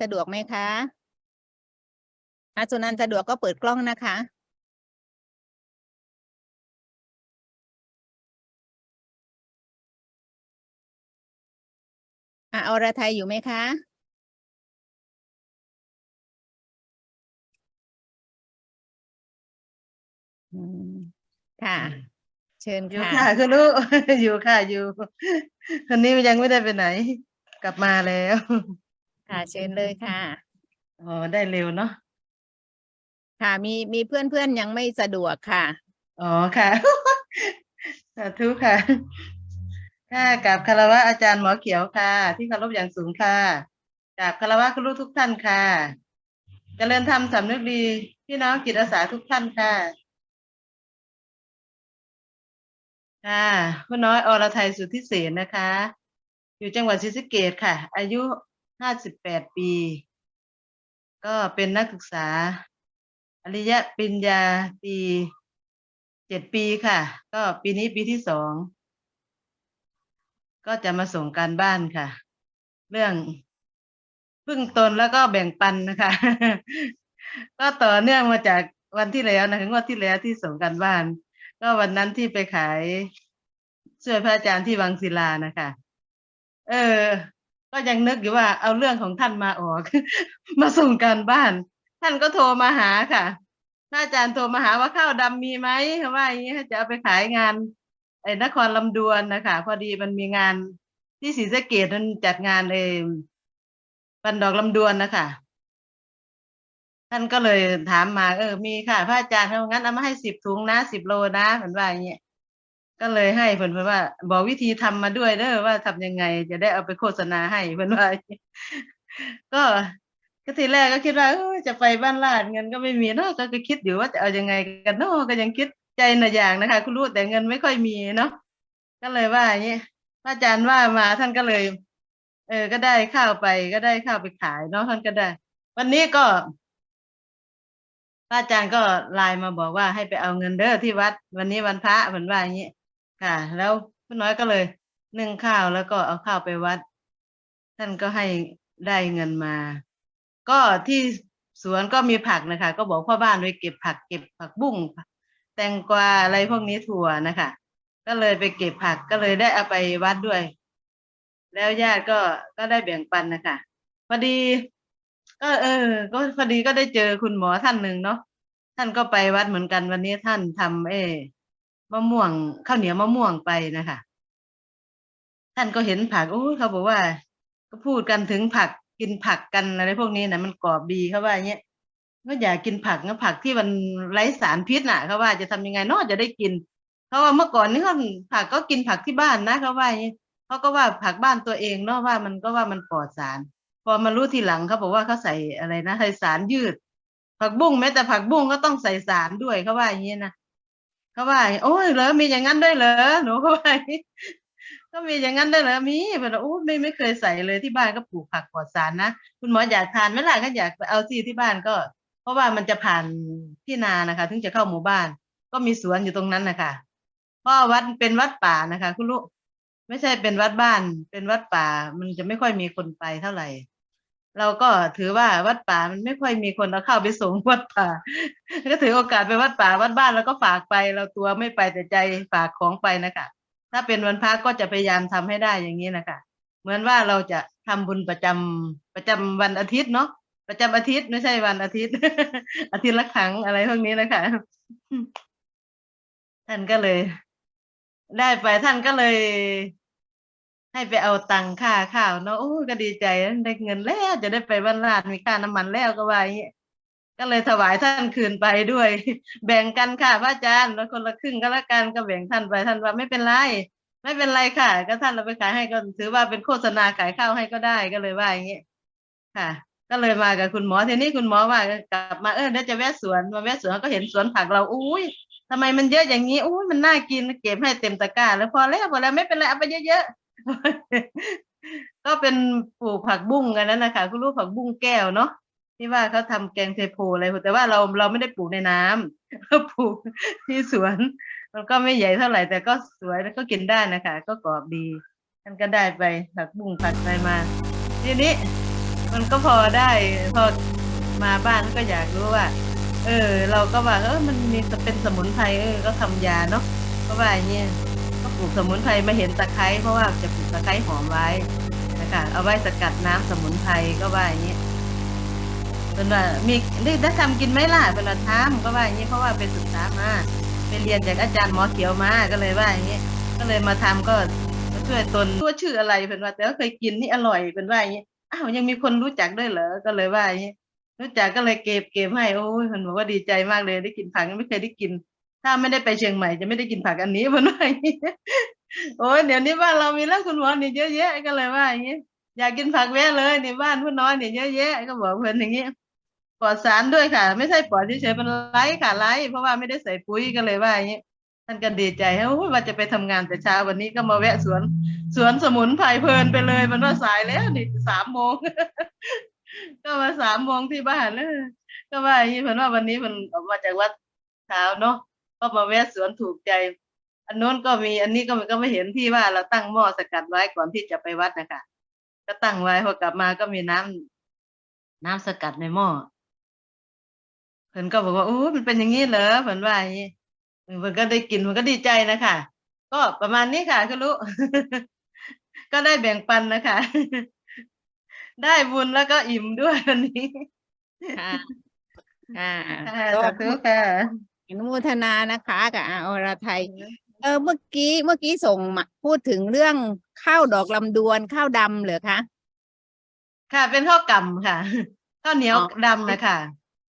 สะดวกไหมคะอาสุนันท์สะดวกก็เปิดกล้องนะคะ อะอรไทยอยู่ไหมคะอืมค่ะ เชิญอยู่ค่ะค่ะคุณลูก อยู่ค่ะอยู่คนนี้ยังไม่ได้ไปไหน กลับมาแล้ว ค่ะเชิญเลยค่ะ อ๋อได้เร็วเนาะค่ะมีมีเพื่อนเพื่อนๆยังไม่สะดวกค่ะ อ๋อค่ะ สาธุค่ะ ค่ะกับคารวะอาจารย์หมอเขียวค่ะ ที่เคารพอย่างสูงค่ะกับคารวะคุณลูกทุกท่านค่ะเจริญธรรมสำนึกดีพี่น้องจิตอาสาทุกท่านค่ะ ค่ะผู้น้อยอรไทยสุทธิเสนนะคะ อยู่จังหวัดศรีสะเกษค่ะ อายุ ห้าสิบแปดปี ก็เป็นนักศึกษา อริยปริญญาตรีเจ็ดปีค่ะ ก็ปีนี้ปีที่สอง ก็จะมาส่งการบ้านค่ะ เรื่องพึ่งตนแล้วก็แบ่งปันนะคะ ก็ต่อเนื่องมาจากวันที่แล้วนะคะงวดที่แล้วที่ส่งการบ้าน ก็วันนั้นที่ไปขายช่วยพระอาจารย์ที่วังศิลานะคะ เออ ก็ยังนึกอยู่ว่าเอาเรื่องของท่านมาออก มาส่งการบ้าน ท่านก็โทรมาหาค่ะพระอาจารย์โทรมาหาว่าข้าวดำมีไหมเขาว่าอย่างนี้จะเอาไปขายงานไอ้นครลำดวนนะคะพอดีมันมีงานที่ศรีสะเกดมันจัดงานเอบันดอกลำดวนนะคะท่านก็เลยถามมา เออมีค่ะพระอาจารย์เขางั้นเอามาให้สิบถุงนะสิบโลนะเหมือนว่าอย่างเงี้ย ก็เลยให้เพิ่นเพิ่นว่า บอกวิธีทำมาด้วยเด้อว่าทำยังไง จะได้เอาไปโฆษณาให้เพิ่นว่าก็ก็ทีแรกก็คิดว่าจะไปบ้านลาดเงินก็ไม่มีเนาะก็คิดอยู่ว่าจะเอายังไงกันเนาะก็ยังคิดใจหน่ะอย่างนะคะ คุณรู้แต่เงินไม่ค่อยมีเนาะก็เลยว่าอย่างนี้พระอาจารย์ว่ามาท่านก็เลย เออ ก็ได้ข้าวไปก็ได้ข้าวไปขายเนาะท่านก็ได้ วันนี้ก็พระอาจารย์ก็ไลน์มาบอกว่าให้ไปเอาเงินเด้อที่วัด วันนี้วันพระเหมือนว่าอย่างนี้ ค่ะ แล้วพี่น้อยก็เลยนึ่งข้าวแล้วก็เอาข้าวไปวัด ท่านก็ให้ได้เงินมา ก็ที่สวนก็มีผักนะคะ ก็บอกพ่อบ้านไว้เก็บผักเก็บผักบุ้งแตงกวาอะไรพวกนี้ถั่วนะคะ ก็เลยไปเก็บผักก็เลยได้เอาไปวัดด้วย แล้วญาติก็ก็ได้แบ่งปันนะคะพอดี ก็เออ ก็พอดีก็ได้เจอคุณหมอท่านหนึ่งเนาะท่านก็ไปวัดเหมือนกันวันนี้ท่านทำเออ มะม่วงข้าวเหนียวมะม่วงไปนะคะท่านก็เห็นผักโอ้เขาบอกว่า ก็พูดกันถึงผักกินผักกันอะไรพวกนี้นะมันกรอบดีเขาว่าอย่างเงี้ยก็อยากกินผักนะผักที่มันไร้สารพิษน่ะเขาว่าจะทำยังไงนอะจะได้กินเขาว่าเมื่อก่อนนี่เขาผักก็กินผักที่บ้านนะเขาว่าอย่างงี้เขาก็ว่าผักบ้านตัวเองเนาะว่ามันก็ว่ามันปลอดสาร พอมารู้ทีหลังเขาบอกว่าเขาใส่อะไรนะใส่สารยืด ผักบุ้งแม้แต่ผักบุ้งก็ต้องใส่สารด้วยเขาว่าอย่างนี้นะ เขาว่า โอ้ยเหรอมีอย่างนั้นด้วยเหรอหนูเขาว่าก็มีอย่างนั้นด้วยเหรอมีแบบโอ้ไม่ไม่เคยใส่เลยที่บ้านก็ปลูกผักปลอดสารนะคุณหมออยากทานไหมล่ะก็อยากเอาที่ที่บ้านก็ เพราะว่ามันจะผ่านที่นานะคะ ถึงจะเข้าหมู่บ้าน ก็มีสวนอยู่ตรงนั้นนะคะเพราะวัดเป็นวัดป่านะคะ คุณลูกไม่ใช่เป็นวัดบ้าน เป็นวัดป่า มันจะไม่ค่อยมีคนไปเท่าไหร่ เราก็ถือว่าวัดป่ามันไม่ค่อยมีคนเอาเข้าไปส่งวัดป่า ก็ถือโอกาสไปวัดป่าวัดบ้านแล้วก็ฝากไป เราตัวไม่ไปแต่ใจฝากของไปนะคะถ้าเป็นวันพระก็จะพยายามทำให้ได้อย่างนี้นะคะเหมือนว่าเราจะทำบุญประจำประจำวันอาทิตย์เนาะประจำอาทิตย์ไม่ใช่วันอาทิตย์ อาทิตย์ละครั้งอะไรพวกนี้นะคะท่านก็เลย ได้ไปท่านก็เลย ให้ไปเอาตังค่าข้าวเนาะโอ้ก็ดีใจได้เงินแล้วจะได้ไปบ้านลาดมีค่าน้ำมันแล้วก็ว่าอย่างนี้ก็เลยถวายท่านคืนไปด้วย แบ่งกันค่ะพระอาจารย์แล้วคนละครึ่งก็แล้วกันก็แบ่งท่านไปท่านว่าไม่เป็นไร ไม่เป็นไรค่ะ ก็ท่านเราไปขายให้ก็ถือว่าเป็นโฆษณาขายข้าวให้ก็ได้ก็เลยว่าอย่างนี้ค่ะ ก็เลยมากับคุณหมอทีนี้คุณหมอว่ากลับมาเออเดี๋ยวจะแวะสวนมาแวะสวนเขาก็เห็นสวนผักเราอุ้ยทำไมมันเยอะอย่างนี้อุ้ยมันน่ากินเก็บให้เต็มตะกร้าแล้วพอแล้วพอแล้วไม่เป็นไรเอาไปเยอะๆ ก็เป็นปลูกผักบุ้งกันนั่นนะคะคุณรู้ผักบุ้งแก้วเนาะที่ว่าเขาทำแกงเทโพอะไรแต่ว่าเราเราไม่ได้ปลูกในน้ำเราปลูกที่สวน มันก็ไม่ใหญ่เท่าไหร่ แต่ก็สวยแล้วก็กินได้นะคะ ก็กรอบดีท่านก็ได้ไปผักบุ้งผัดอะไรมา ทีนี้ มันก็พอได้พอมาบ้านก็อยากรู้ว่า เออ เราก็ว่าเออมันมีเป็นสมุนไพรเออก็ทำยาเนาะก็ว่าอย่างเงี้ย ก็ปลูกสมุนไพรมาเห็นตะไคร้เพราะว่าจะปลูกตะไคร้หอมไว้นะคะเอาไว้สกัดน้ำสมุนไพรก็ว่าอย่างเงี้ยเป็นว่ามีได้ได้ทำกินไหมล่ะเป็นว่าทำก็ว่าอย่างเงี้ยเพราะว่าไปศึกษามาไปเรียนจากอาจารย์หมอเขียวมาก็เลยว่าอย่างเงี้ยก็เลยมาทำก็ช่วยตนตัวชื่ออะไรเป็นว่าแต่ว่าเคยกินนี่อร่อยเป็นว่าอย่างเงี้ยอ้าวยังมีคนรู้จักด้วยเหรอก็เลยว่าอย่างเงี้ยรู้จักก็เลยเก็บเก็บให้โอ้ยมันบอกว่าดีใจมากเลยได้กินผักไม่เคยได้กิน ถ้าไม่ได้ไปเชียงใหม่จะไม่ได้กินผักอันนี้มันว่าอย่างนี้โอ้ยเดี๋ยวนี้บ้านเรามีแล้วคุณหมอนี่เยอะแยะก็เลยว่าอย่างนี้อยากกินผักแวะเลยในบ้านผู้น้อยเนี่ยเยอะแยะก็บอกเพื่อนอย่างนี้ปลอดสารด้วยค่ะ ไม่ใช่ปลอดเฉยๆเป็นไร้ค่ะไร้เพราะว่าไม่ได้ใส่ปุ๋ยก็เลยว่าอย่างนี้ท่านก็ดีใจโอ้ยว่าจะไปทำงานแต่เช้าวันนี้ก็มาแวะสวนสวนสมุนไพรเพลินไปเลยมันว่าสายแล้วนี่สามโมงก็มาสามโมงที่บ้านเลยก็ว่าอย่างนี้เพิ่อนว่าวันนี้มันออกมาจากวัดเช้าเนาะ ก็มาแวะสวนถูกใจ อันโน้นก็มีอันนี้ก็มันก็ไม่เห็นที่ว่าเราตั้งหม้อสกัดไว้ก่อนที่จะไปวัดนะคะก็ตั้งไว้พอกลับมาก็มีน้ำน้ำสกัดในหม้อเพิ่นก็บอกว่าโอ้มันเป็นอย่างนี้เหรอเพิ่นว่าอย่างนี้เออเพิ่นก็ได้กินมันก็ดีใจนะคะก็ประมาณนี้ค่ะคุณลูกก็ได้แบ่งปันนะคะ ได้บุญแล้วก็อิ่มด้วยวันนี้ ค่ะ ค่ะค่ะก็สาธุค่ะอ นุโมทนานะคะกับอาอรไทย เออเมื่อกี้เมื่อกี้ส่งมาพูดถึงเรื่องข้าวดอกลำดวนข้าวดำเหรอคะค่ะ เป็นข้าวกำค่ะข้าวเหนียวอ๋อดำนะคะ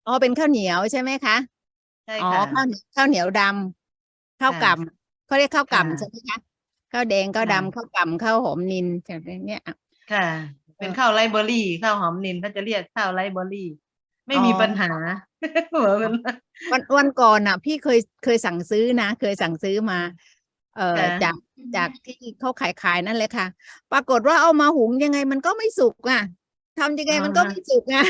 อ๋อเป็นข้าวเหนียวใช่ไหมคะใช่อ๋อค่ะ ข้าวข้าวเหนียวดำข้าวค่ะกำเขาเรียกข้าวค่ะกำใช่ไหมคะข้าวแดงข้าวค่ะดำข้าวกำข้าวหอมนินแบบเนี้ย ค่ะ เป็นข้าวไรเบอรี่ข้าวหอมนินเขาจะเรียกข้าวไรเบอรี่ ไม่อ๋อมีปัญหาหัวมันวันวันก่อนอะ พี่เคยเคยสั่งซื้อนะ เคยสั่งซื้อมา เอ่อค่ะจากจากที่เขาขายขายนั่นเลยค่ะ ปรากฏว่าเอามาหุงยังไงมันก็ไม่สุกอะทำยังไงมันก็ไม่สุกอะ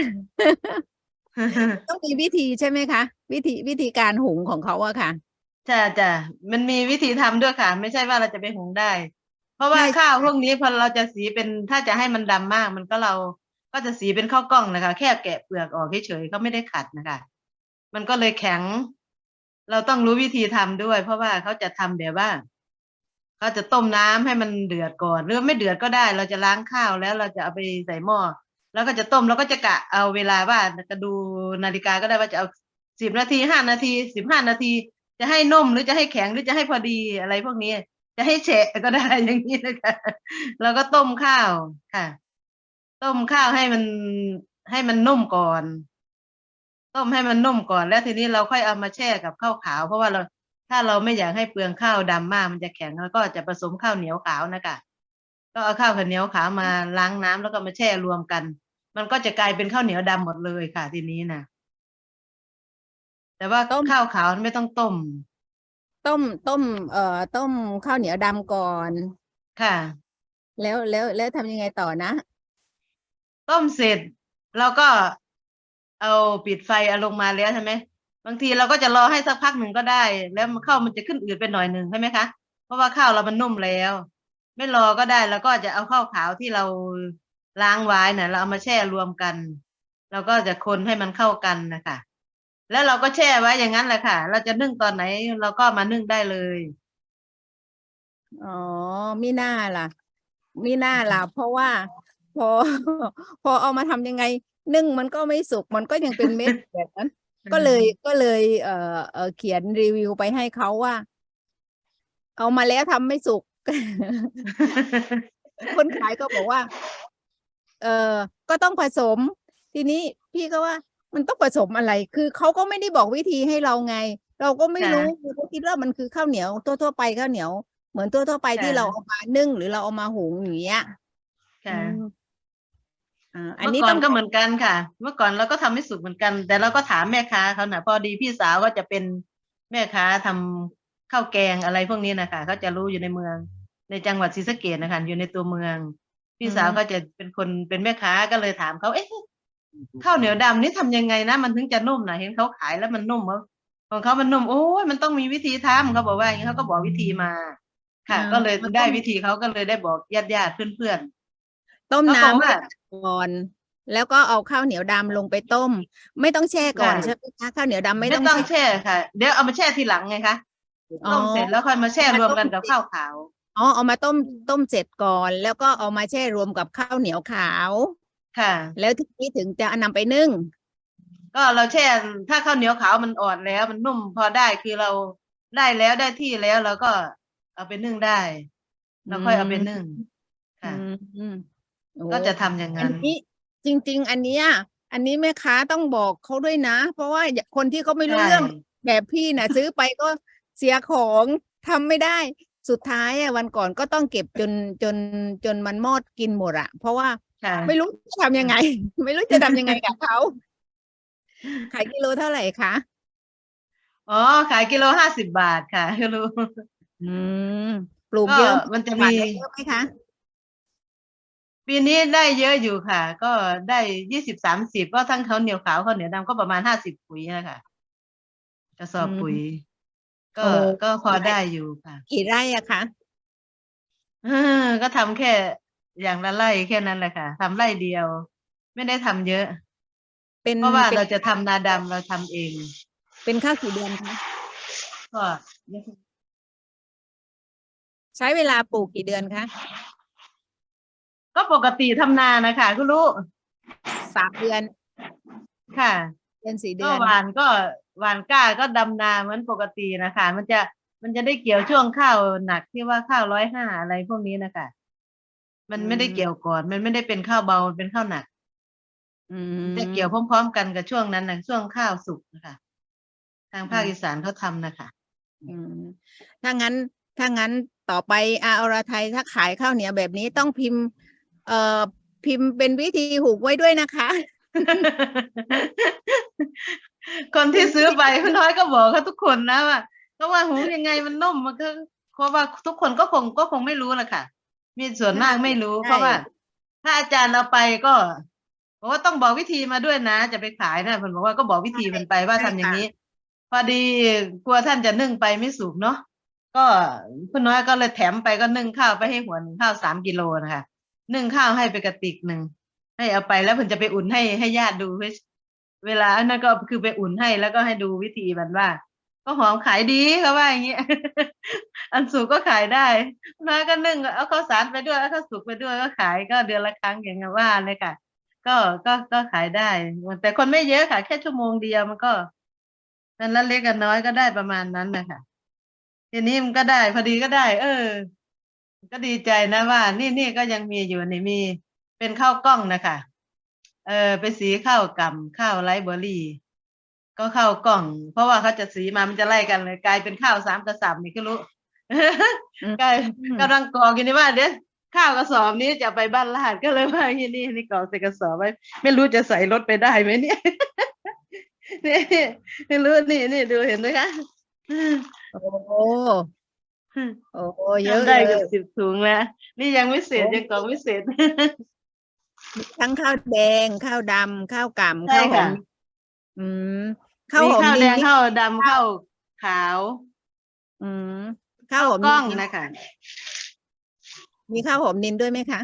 ต้องมีวิธีใช่ไหมคะ วิธีวิธีการหุงของเขาอะค่ะจ้ะจ้ะมันมีวิธีทำด้วยค่ะ ไม่ใช่ว่าเราจะไปหุงได้ เพราะว่าใช่ข้าวพวกนี้พอเราจะสีเป็นถ้าจะให้มันดำมาก มันก็เรา ก็จะสีเป็นข้าวกล้องนะคะ แค่แกะเปลือกออกเฉยๆก็ไม่ได้ขัดนะคะ มันก็เลยแข็ง เราต้องรู้วิธีทำด้วย เพราะว่าเขาจะทำแบบว่าเขาจะต้มน้ำให้มันเดือดก่อน หรือไม่เดือดก็ได้ เราจะล้างข้าวแล้วเราจะเอาไปใส่หม้อแล้วก็จะต้มแล้วก็จะกะเอาเวลาว่าจะดูนาฬิกาก็ได้ว่าจะเอาสิบนาทีห้านาทีสิบห้านาที จะให้นุ่มหรือจะให้แข็งหรือจะให้พอดีอะไรพวกนี้ จะให้เฉะก็ได้อย่างนี้นะคะแล้วก็ต้มข้าวค่ะ ต้มข้าวให้มันให้มันนุ่มก่อน ต้มให้มันนุ่มก่อน แล้วทีนี้เราค่อยเอามาแช่กับข้าวขาว เพราะว่าเราถ้าเราไม่อยากให้เปลืองข้าวดำมากมันจะแข็งแล้วก็จะผสมข้าวเหนียวขาวนะคะก็เอาข้าวเหนียวขาวมาล้างน้ำแล้วก็มาแช่รวมกัน มันก็จะกลายเป็นข้าวเหนียวดำหมดเลยค่ะ ทีนี้นะแต่ว่าต้มข้าวขาวไม่ต้องต้ม ต้มต้ม เอ่อต้มข้าวเหนียวดำก่อน ค่ะ แล้วแล้วแล้วทำยังไงต่อนะ ต้มเสร็จเราก็เอาปิดไฟเอาลงมาแล้วใช่ไหมบางทีเราก็จะรอให้สักพักหนึ่งก็ได้ แล้วมันข้าวมันจะขึ้นอืดไปหน่อยหนึ่งใช่ไหมคะเพราะว่าข้าวเรามันนุ่มแล้ว ไม่รอก็ได้แล้วก็จะเอาข้าวขาวที่เราล้างไว้น่ะ เราเอามาแช่รวมกันเราก็จะคนให้มันเข้ากันนะคะแล้วเราก็แช่ไว้อย่างนั้นแหละค่ะ เราจะนึ่งตอนไหนเราก็มานึ่งได้เลยอ๋อมิน่าล่ะมิน่าล่ะ เพราะว่า พอ พอเอามาทำยังไง นึ่งมันก็ไม่สุกมันก็ยังเป็นเม็ดแบบนั้น ก็เลยก็เลยเอ่อเอ่อเขียนรีวิวไปให้เขาว่า เอามาแล้วทำไม่สุก คนขายก็บอกว่า เออก็ต้องผสม ทีนี้พี่ก็ว่า มันต้องผสมอะไร คือเขาก็ไม่ได้บอกวิธีให้เราไง เราก็ไม่ค่ะรู้คือเขาคิดว่ามันคือข้าวเหนียวทั่วๆไปข้าวเหนียว เหมือนทั่วๆไปที่ค่ะ เราเอามานึ่งหรือเราเอามาหุงอย่างเงี้ย ค่ะ อืม อ่าอันเมื่นี้อก่อต้อนงก็เหมือนกันค่ะ เมื่อก่อนเราก็ทำไม่สุกเหมือนกัน แต่เราก็ถามแม่ค้าเขานะพอดีพี่สาวก็จะเป็นแม่ค้าทำข้าวแกงอะไรพวกนี้นะคะเขาจะรู้อยู่ในเมือง ในจังหวัดศรีสะเกษนะคะอยู่ในตัวเมือง พี่สาวก็จะเป็นคนเป็นแม่ค้าก็เลยถามเขาเอ๊ะข้าวเหนียวดำนี่ทำยังไงนะมันถึงจะนุ่มนะเห็นเขาขายแล้วมันนุ่มเหรอของเขามันนุ่มโอ้ยมันต้องมีวิธีทำเขาบอกว่าอย่างนี้เขาก็บอกวิธีมา ค่ะอ่าก็เลยมันต้องได้วิธีเขาก็เลยได้บอกญาติญาติๆเพื่อนๆ ต้มเขาบอกน้ำว่าก่อนแล้วก็เอาข้าวเหนียวดำลงไปต้ม ไม่ต้องแช่ก่อนใช่ใช่ไหมคะข้าวเหนียวดำไม่ไม่ต้องต้องแช่แช่ค่ะ เดี๋ยวเอามาแช่ทีหลังไงคะอ๋อต้มเสร็จแล้วค่อยมาแช่รวมกันกับข้าวขาวอ๋อเอามาต้มต้มเสร็จก่อน แล้วก็เอามาแช่รวมกับข้าวเหนียวขาวค่ะ แล้วทีนี้ถึงจะนำไปนึ่ง ก็เราแช่ถ้าข้าวเหนียวขาวมันอ่อนแล้ว มันนุ่มพอได้คือเราได้แล้วได้ที่แล้วเราก็เอาไปนึ่งได้เราค่อยเอาไปนึ่งค่ะอืมอืมโอ้ ก็จะทำอย่างอันั้นน นี้จริง ๆ อันเนี้ยอันนี้แม่ค้าต้องบอกเขาด้วยนะ เพราะว่าคนที่เขาไม่รู้ใช่เรื่อง แบบพี่น่ะ ซื้อไปก็เสียของทำไม่ได้สุดท้ายอะวันก่อนก็ต้องเก็บจนจนจนมันมอดกินหมดอะเพราะว่าค่ะไม่รู้จะทำยังไง ไม่รู้จะทำยังไงกับเขาขายกิโลเท่าไหร่คะอ๋อ ขายกิโลห้าสิบบาทค่ะคุณรู้อืมปลูกก็เยอะมันจะหวามีนได้เยอะไหมคะ ปีนี้ได้เยอะอยู่ค่ะ ก็ได้ยี่สิบสามสิบก็ทั้งข้าวเหนียวขาวข้าวเหนียวดำก็ประมาณห้าสิบปุ๋ยนะคะกระสอบอืมปุ๋ย ก็โอ้ก็พอได้อยู่ค่ะ กี่ไร่อะคะเออก็ทำแค่อย่างละไร่แค่นั้นแหละค่ะทำไร่เดียว ไม่ได้ทำเยอะ เป็นเพราะว่าป็นเราจะทำนาดำเราทำเอง เป็นข้าวกี่เดือนคะก็ใช้เวลาปลูกกี่เดือนคะ ก็ปกติทำนานะคะคุณลูกสามเดือนค่ะเดือนสี่เดืก็อนหวานก็หวานกล้าก็ดำนาเหมือนปกตินะคะ มันจะมันจะได้เกี่ยวช่วงข้าวหนักที่ว่าข้าวร้อยห้าอะไรพวกนี้นะคะ มันไม่ได้เกี่ยวก่อน มันไม่ได้เป็นข้าวเบามันเป็นข้าวหนัก อืมจะเกี่ยวพร้อม ๆ กันกับช่วงนั้นนะช่วงข้าวสุกนะคะ ทางภาคอืมอีสานเขาทำนะคะ อืมถ้างั้นถ้างั้นต่อไปอาอรไทยถ้าขายข้าวเหนียวแบบนี้ต้องพิมพ์ เอ่อพิมพ์เป็นวิธีหุงไว้ด้วยนะคะ คนที่ซื้อไปคุณน้อยก็บอกเขาทุกคนนะว่าก็ว่าหูยังไงมันนุ่มมันก็เพราะว่าทุกคนก็คงก็คงไม่รู้แหละค่ะ มีส่วนมากไม่รู้ใช่เพราะว่า ถ้าอาจารย์เอาไปก็บอกว่าต้องบอกวิธีมาด้วยนะ จะไปขายนะผมบอกว่าก็บอกวิธีมันไปว่าทำอย่างนี้ พอดีกลัวท่านจะนึ่งไปไม่สุกเนาะก็คุณน้อยก็เลยแถมไปก็นึ่งข้าวไปให้หัวหนึ่งข้าวสามกิโลนะคะ นึ่งข้าวให้ไปกระติกหนึ่งให้เอาไปแล้วผมจะไปอุ่นให้ให้ญาติดูเวลาอันนั้นก็คือไปอุ่นให้แล้วก็ให้ดูวิธีมันว่า ก็หอมขายดีเขาว่าอย่างเงี้ยอันสุกก็ขายได้น้อยก็นึ่งเอาข้าวสารไปด้วยเอาข้าวสุกไปด้วยก็ขายก็เดือนละครั้งอย่างเงี้ยว่าเลยค่ะ ก็ก็ก็ขายได้ แต่คนไม่เยอะค่ะ แค่ชั่วโมงเดียวมันก็นั้นละเล็กกันน้อยก็ได้ประมาณนั้นนะคะทีนี้มันก็ได้ พอดีก็ได้ เออ ก็ดีใจนะว่า นี่นี่ก็ยังมีอยู่นี่มี เป็นข้าวกล้องนะคะเออไปสีข้าวกำข้าวไรซ์เบอร์รี่ ก็ข้าวกล้อง เพราะว่าเขาจะสีมามันจะไล่กันเลย กลายเป็นข้าวสามกระสับนี่ก็รู้อืมกลายกำลังกรอกอยู่นี่ว่าเดี๋ยวข้าวกระสอบนี้จะไปบ้านลาดก็เลยว่าที่นี่นี่กรอกใส่กระสอบไว้ ไม่รู้จะใส่รถไปได้ไหมเนี่ยนี่ไม่รู้นี่นี่ดูเห็นไหมคะโอ้ โหโอ้โหเยอะทำได้เลเกับยสิบถุงแล้วนี่ยังไม่เสร็จโอ้ยังกรอกไม่เสร็จ ทั้งข้าวแดงข้าวดำข้าวกำใช่ข้าวหอค่ะ มอืมข้าวมีหอมข้าวนิแดนงนี่ข้าวดำข้าวขาวอืมข้าวหอมกล้องนินนะคะ มีข้าวหอมนินด้วยไหมคะ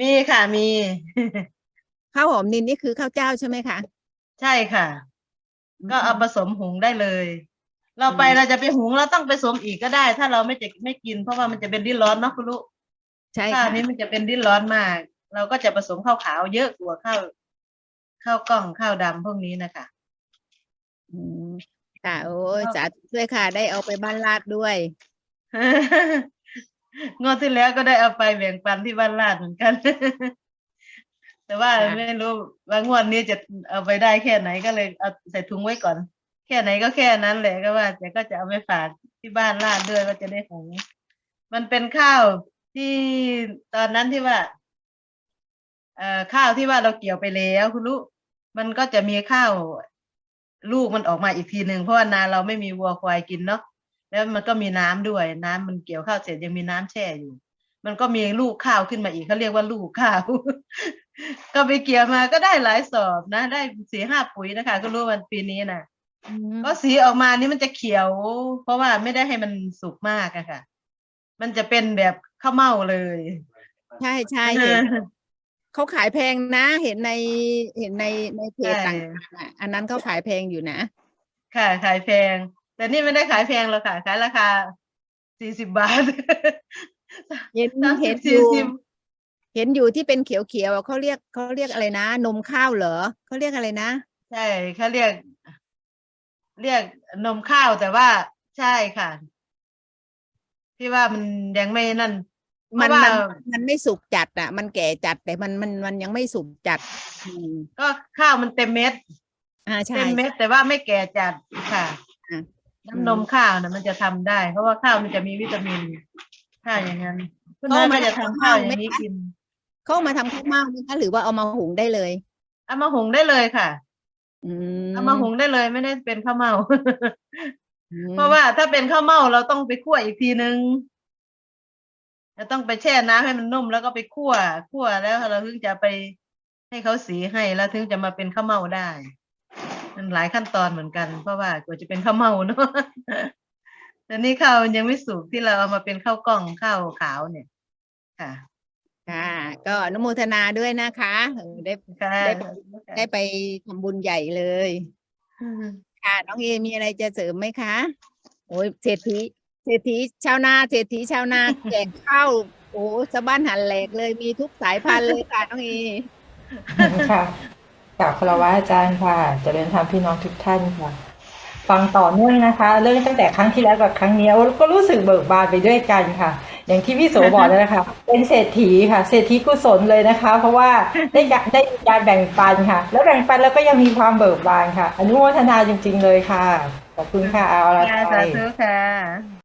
มีค่ะมี ข้าวหอมนินนี่คือข้าวเจ้าใช่ไหมคะ ใช่ค่ะ ก็เอาผสมหุงได้เลย เราไปอืมเราจะไปหุงเราต้องไปสวมอีกก็ได้ ถ้าเราไม่จะไม่กิน เพราะว่ามันจะเป็นดิ้นร้อนเนาะคุณลูกใช่ข้าวค่ะนี้มันจะเป็นดิ้นร้อนมาก เราก็จะผสมข้าวขาวเยอะกว่าข้าวข้าวกล้องข้าวดำพวกนี้นะคะอืมค่ะโอ้ยก็สาธุด้วยค่ะ ได้เอาไปบ้านลาดด้วยงวดที่แล้วก็ได้เอาไปแบ่งปันที่บ้านลาดเหมือนกัน แต่ว่าค่ะไม่รู้ว่างวดนี้จะเอาไปได้แค่ไหนก็เลยเอาใส่ถุงไว้ก่อน แค่ไหนก็แค่นั้นแหละก็ว่าแต่ก็จะเอาไปฝากที่บ้านลาดด้วยว่าจะได้หุงมันเป็นข้าวที่ตอนนั้นที่ว่า เอ่อข้าวที่ว่าเราเกี่ยวไปแล้วคุณลูกมันก็จะมีข้าวลูกมันออกมาอีกทีหนึ่งเพราะว่านาเราไม่มีวัวควายกินเนาะแล้วมันก็มีน้ำด้วย น้ำมันเกี่ยวข้าวเสร็จยังมีน้ำแช่อยู่ มันก็มีลูกข้าวขึ้นมาอีกเขาเรียกว่าลูกข้าว ก็ไปเกี่ยวมาก็ได้หลายสอบนะ ได้สี่ห้าปุ๋ยนะคะ ก็รู้วันปีนี้นะ อืมก็สีออกมานี่มันจะเขียว เพราะว่าไม่ได้ให้มันสุกมากอะค่ะ มันจะเป็นแบบข้าวเม่าเลยใช่ใช่เห็นเขาขายแพงนะ เห็นในเห็นในในเพจใช่ต่างๆอะอันนั้นเขาขายแพงอยู่นะ ค่ะ ขายแพง แต่นี่ไม่ได้ขายแพงหรอกค่ะขายราคาสี่สิบบาทเห็นสามสิเห็บนอสี่ยู่ สิบเห็นอยู่ที่เป็นเขียวๆอะเขาเรียกเขาเรียกอะไรนะ นมข้าวเหรอเขาเรียกอะไรนะ ใช่เขาเรียก เรียกนมข้าวแต่ว่าใช่ค่ะ ที่ว่ามันยังไม่นั่นเพมันราะว่า มันมันไม่สุกจัดอะ มันแก่จัดแต่มันมันมันยังไม่สุกจัดอืมก็ข้าวมันเต็มเม็ดอ่าใช่ เต็มเม็ดแต่ว่าไม่แก่จัดค่ะอะ น้ำนมข้าวนะมันจะทำได้ เพราะว่าข้าวมันจะมีวิตามินถ้าอย่างนั้นคุณน้อยก็จะทำข้าวอย่างนี้กิน เขาเอามาทำข้าวเม่าไหมคะหรือว่าเอามาหุงได้เลย เอามาหุงได้เลยค่ะอืม เอามาหุงได้เลยไม่ได้เป็นข้าวเม่าอืมเพราะว่าถ้าเป็นข้าวเม่าเราต้องไปคั่วอีกทีนึงเราต้องไปแช่น้ำให้มันนุ่มแล้วก็ไปคั่วคั่วแล้วเราถึงจะไปให้เขาสีให้แล้วถึงจะมาเป็นข้าวเม่าได้ มันหลายขั้นตอนเหมือนกัน เพราะว่ากว่าจะเป็นข้าวเม่าเนาะแต่นี่ข้าวมันยังไม่สุกที่เราเอามาเป็นข้าวกล้องข้าวขาวเนี่ย ค่ะ ค่ะ ก็อนุโมทนาด้วยนะคะเออได้ค่ะได้ไปได้ไปทำบุญใหญ่เลย ค่ะน้องเอมีอะไรจะเสริมไหมคะโอ้ยเศรษฐีเศรษฐีชาวนาเศรษฐีชาวนา แจกข้าวโอ้สะบ้านหันแหลกเลยมีทุกสายพันธุ์เลยค่ะน้องเอค่ะกราบคารวะอาจารย์ค่ะเจริญธรรมพี่น้องทุกท่านค่ะ ฟังต่อเนื่องนะคะ เรื่องตั้งแต่ครั้งที่แล้วกับครั้งนี้ก็รู้สึกเบิกบานไปด้วยกันค่ะ อย่างที่พี่โสบอกเลยนะคะเป็นเศรษฐีค่ะ เศรษฐีกุศลเลยนะคะ เพราะว่าได้การได้การแบ่งปันค่ะ แล้วแบ่งปันแล้วก็ยังมีความเบิกบานค่ะ อนุโมทนาจริง ๆ เลยค่ะ ขอบคุณค่ะเอาละค่ะไรสาธุค่ะ